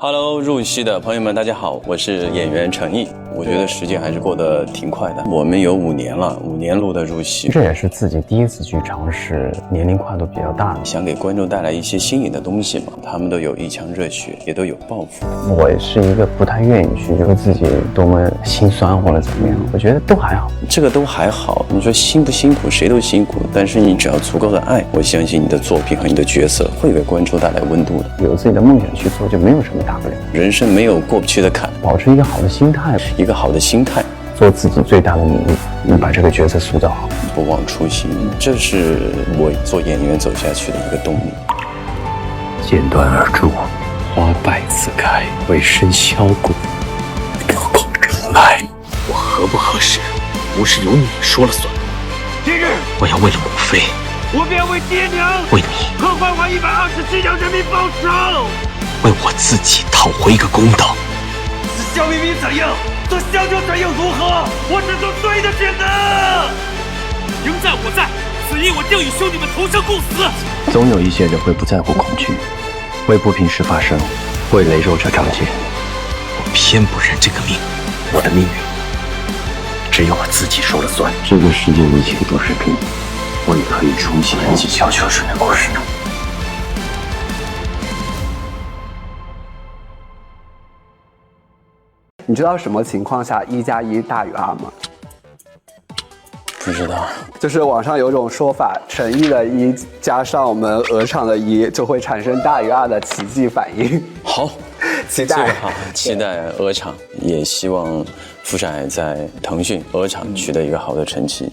Hello，入戏的朋友们，大家好，我是演员陈毅。我觉得时间还是过得挺快的，我们有五年了，五年录的入戏，这也是自己第一次去尝试年龄跨度比较大的。想给观众带来一些新颖的东西嘛。他们都有一腔热血，也都有抱负。我是一个不太愿意去说自己多么心酸或者怎么样，我觉得都还好，这个都还好。你说辛不辛苦，谁都辛苦，但是你只要足够的爱，我相信你的作品和你的角色会给观众带来温度的。有自己的梦想去做，就没有什么大不了。人生没有过不去的坎，保持一个好的心态，一个好的心态。做自己最大的努力，能把这个角色塑造好，不忘初心，这是我做演员走下去的一个动力。剪断而出，花败自开，为身销骨，隔空成来。我合不合适，不是由你说了算。今日，我要为了母妃，我便为爹娘，为你和坏坏一百二十七条人民报仇，为我自己讨回一个公道。是肖明明怎样？做香蕉怎又如何？我只做对的选择。赢在我在，此役我定与兄弟们同生共死。总有一些人会不在乎恐惧，为不平事发声，为雷弱者仗剑。我偏不认这个命，我的命运只有我自己说了算。这个世界一切都是真的，我也可以重新演起小秋水的故事。你知道什么情况下一加一大于二吗？不知道，就是网上有种说法，诚意的一加上我们鹅厂的一，就会产生大于二的奇迹反应。好，期待，好，期待鹅厂，也希望傅山在腾讯鹅厂取得一个好的成绩。